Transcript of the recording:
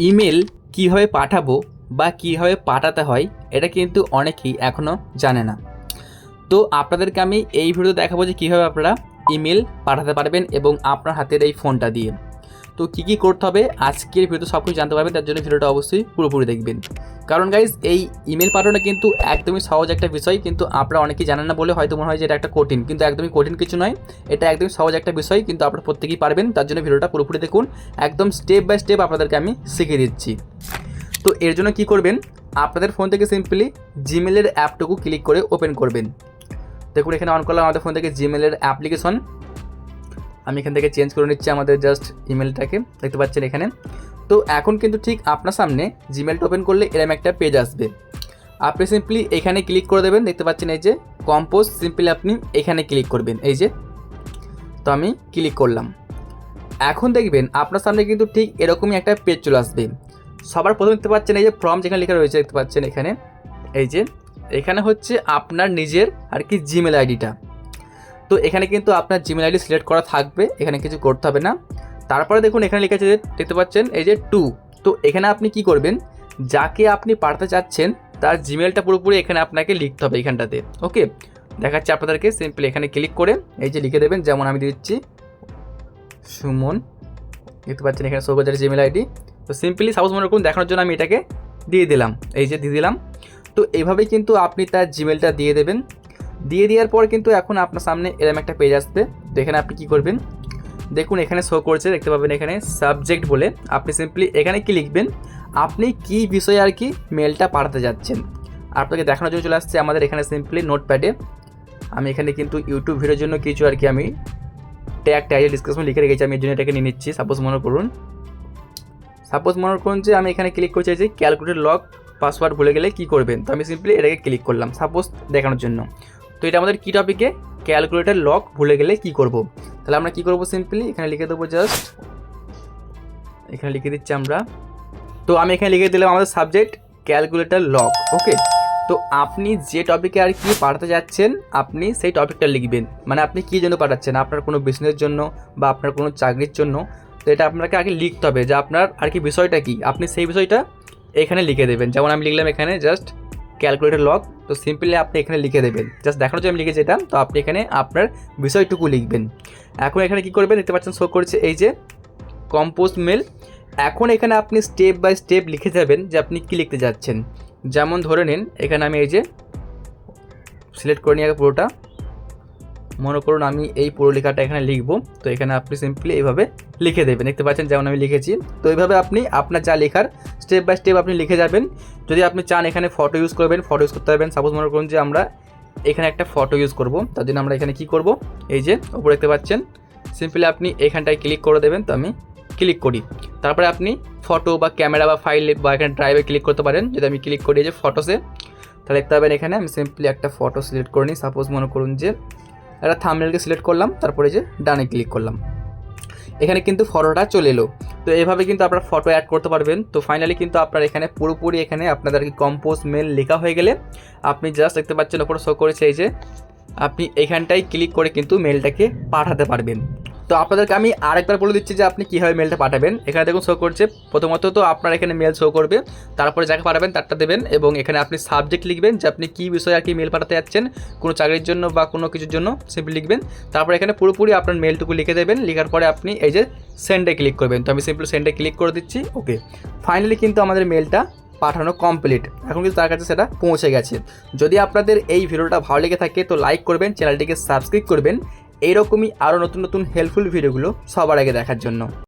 Email কীভাবে পাঠাবো বা কীভাবে পাঠাতে হয়, এটা কিন্তু অনেকেই এখনও জানে না। তো আপনাদেরকে আমি এই ভিডিও দেখাবো যে কীভাবে আপনারা ইমেল পাঠাতে পারবেন এবং আপনার হাতের এই ফোনটা দিয়ে। তো কী কী করতে হবে? আজকের ভিডিওতে সব কিছু জানতে পারবেন, তার জন্য ভিডিওটা অবশ্যই পুরোপুরি দেখবেন। কারণ গাইজ এই ইমেল পাঠানো কিন্তু একদমই সহজ একটা বিষয়, কিন্তু আপনারা অনেকেই জানেন না বলে হয়তো মনে হয় যে এটা একটা কঠিন, কিন্তু একদমই কঠিন কিছু নয়। এটা একদমই সহজ একটা বিষয়, কিন্তু আপনারা প্রত্যেকেই পারবেন, তার জন্য ভিডিওটা পুরোপুরি দেখুন। একদম স্টেপ বাই স্টেপ আপনাদেরকে আমি শিখিয়ে দিচ্ছি। তো এর জন্য কি করবেন? আপনাদের ফোন থেকে সিম্পলি জিমেলের অ্যাপটুকু ক্লিক করে ওপেন করবেন। দেখুন, এখানে অন করলাম আমাদের ফোন থেকে জিমেলের অ্যাপ্লিকেশন আমি এখান থেকে চেঞ্জ করে নিচ্ছি আমাদের জাস্ট ইমেলটাকে দেখতে পাচ্ছেন এখানে। তো এখন কিন্তু ঠিক আপনার সামনে জিমেলটা ওপেন করলে এরম একটা পেজ আসবে। আপনি সিম্পলি এখানে ক্লিক করে দেবেন, দেখতে পাচ্ছেন এই যে কম্পোজ সিম্পলি আপনি এখানে ক্লিক করবেন, এই যে। তো আমি ক্লিক করলাম। এখন দেখবেন আপনার সামনে কিন্তু ঠিক এরকমই একটা পেজ চলে আসবে। সবার প্রথম দেখতে পাচ্ছেন এই যে ফর্ম যেখানে লেখা রয়েছে, দেখতে পাচ্ছেন এখানে। এই যে, এখানে হচ্ছে আপনার নিজের আর কি জিমেল আইডিটা তো এখানে কিন্তু আপনার জিমেল আইডি সিলেক্ট করা থাকবে, এখানে কিছু করতে হবে না। তারপরে দেখুন, এখানে লেখা আছে দেখতে পাচ্ছেন, এই যে টু তো এখানে আপনি কি করবেন, যাকে আপনি পাঠাতে চাচ্ছেন, তার জিমেলটা পুরোপুরি এখানে আপনাকে লিখতে হবে এখানটাতে ওকে দেখাচ্ছি আপনাদেরকে সিম্পলি এখানে ক্লিক করে, এই যে লিখে দেবেন, যেমন আমি দিচ্ছি, সুমন, দেখতে পাচ্ছেন এখানে সৌগজারের জিমেল আইডি তো সিম্পলি সাপোজ মনে করুন, দেখানোর জন্য আমি এটাকে দিয়ে দিলাম, এই যে দিয়ে দিলাম। তো এইভাবেই কিন্তু আপনি তার জিমেলটা দিয়ে দেবেন দিয়ে দেওয়ার পর কিন্তু এখন আপনার সামনে এরকম একটা পেজ আসবে। তো এখানে আপনি কী করবেন? দেখুন, এখানে শো করছে, দেখতে পাবেন এখানে সাবজেক্ট বলে। আপনি সিম্পলি এখানে কি লিখবেন? আপনি কি বিষয়ে আর কি মেলটা পাঠাতে যাচ্ছেন? আপনাকে দেখানোর জন্য চলে আসছে আমাদের এখানে সিম্পলি নোটপ্যাডে আমি এখানে কিন্তু ইউটিউব ভিডিওর জন্য কিছু আর কি আমি ট্যাগ ট্যাগের ডিসক্রিপশন লিখে রেখেছি। আমি এই জন্য এটাকে নিয়ে নিচ্ছি। সাপোজ মনে করুন। সাপোজ মনে করুন যে আমি এখানে ক্লিক করছি যে ক্যালকুলেটর লক পাসওয়ার্ড ভুলে গেলে কী করবেন? তো আমি সিম্পলি এটাকে ক্লিক করলাম। সাপোজ দেখানোর জন্য। তো এটা আমাদের কী টপিকে ক্যালকুলেটার লক ভুলে গেলে কি করব? তাহলে আমরা কি করব সিম্পলি এখানে লিখে দেবো জাস্ট এখানে লিখে দিচ্ছি আমরা। তো আমি এখানে লিখে দিলাম আমাদের সাবজেক্ট ক্যালকুলেটার লক ওকে তো আপনি যে টপিকে আর কি পাঠাতে যাচ্ছেন, আপনি সেই টপিকটা লিখবেন। মানে আপনি কী জন্য পাঠাচ্ছেন? আপনার কোনো বিজনেসের জন্য বা আপনার কোনো চাকরির জন্য। তো এটা আপনাকে আগে লিখতে হবে যে আপনার আর কি বিষয়টা কি? আপনি সেই বিষয়টা এখানে লিখে দেবেন। যেমন আমি লিখলাম এখানে জাস্ট ক্যালকুলেটর লক তো সিম্পলি আপনি এখানে লিখে দেবেন। জাস্ট দেখানোর জন্য আমি লিখেছি এটা তো আপনি এখানে আপনার বিষয়টুকু লিখবেন। এখন এখানে কি করবেন, দেখতে পাচ্ছেন শো করছে এই যে কম্পোস্ট মেল এখন এখানে আপনি স্টেপ বাই স্টেপ লিখে যাবেন যে আপনি কী লিখতে যাচ্ছেন। যেমন ধরে নিন, এখানে আমি এই যে সিলেক্ট করে নিই আগে পুরোটা। মনে করুন আমি এই পুরো লেখাটা এখানে লিখব, তো এখানে আপনি সিম্পলি এইভাবে লিখে দেবেন। দেখতে পাচ্ছেন যেমন আমি লিখেছি। তো এইভাবে আপনি আপনার যা লেখার স্টেপ বাই স্টেপ আপনি লিখে যাবেন। যদি আপনি চান এখানে ফটো ইউজ করবেন ফটো ইউজ করতে পারবেন। সাপোজ মনে করুন যে আমরা এখানে একটা ফটো ইউজ করব। তার জন্য আমরা এখানে কি করব? এই যে ওপরে দেখতে পাচ্ছেন সিম্পলি আপনি এখানটায় ক্লিক করে দেবেন, তো আমি ক্লিক করি। তারপরে আপনি ফটো বা ক্যামেরা বা ফাইল বা এখানে ড্রাইভে ক্লিক করতে পারেন। যদি আমি ক্লিক করি এই যে ফটোসে তাহলে দেখতে পাবেন এখানে আমি সিম্পলি একটা ফটো সিলেক্ট করে নিই। সাপোজ মনে করুন যে একটা থামনেলকে সিলেক্ট করলাম, তারপরে যে ডানে ক্লিক করলাম। এখানে কিন্তু ফটোটা চলে এলো। তো এইভাবে কিন্তু আপনারা ফটো অ্যাড করতে পারবেন। তো ফাইনালি কিন্তু আপনার এখানে পুরোপুরি এখানে আপনাদের কি কম্পোজ মেল লেখা হয়ে গেলে আপনি জাস্ট দেখতে পাচ্ছেন ওপরে শো করেছে এই যে, আপনি এখানটায় ক্লিক করে কিন্তু মেলটাকে পাঠাতে পারবেন। তো আপনাদেরকে আমি আরেকবার বলে দিচ্ছি যে আপনি কীভাবে মেলটা পাঠাবেন। এখানে দেখুন শো করছে। প্রথমত তো আপনার এখানে মেল শো করবে। তারপরে যাকে পাঠাবেন তারটা দেবেন এবং এখানে আপনি সাবজেক্ট লিখবেন যে আপনি কী বিষয়ে আর কি মেল পাঠাতে যাচ্ছেন, কোনো চাকরির জন্য বা কোনো কিছুর জন্য সিম্পলি লিখবেন। তারপর এখানে পুরোপুরি আপনার মেলটুকু লিখে দেবেন। লেখার পরে আপনি এই যে সেন্ডে ক্লিক করবেন। তো আমি সিম্পলি সেন্ডে ক্লিক করে দিচ্ছি। ওকে ফাইনালি কিন্তু আমাদের মেলটা পাঠানো কমপ্লিট এখন কিন্তু তার কাছে সেটা পৌঁছে গেছে। যদি আপনাদের এই ভিডিওটা ভালো লেগে থাকে তো লাইক করবেন চ্যানেলটিকে সাবস্ক্রাইব করবেন এইরকমই আরও নতুন নতুন হেল্পফুল ভিডিওগুলো সবার আগে দেখার জন্য।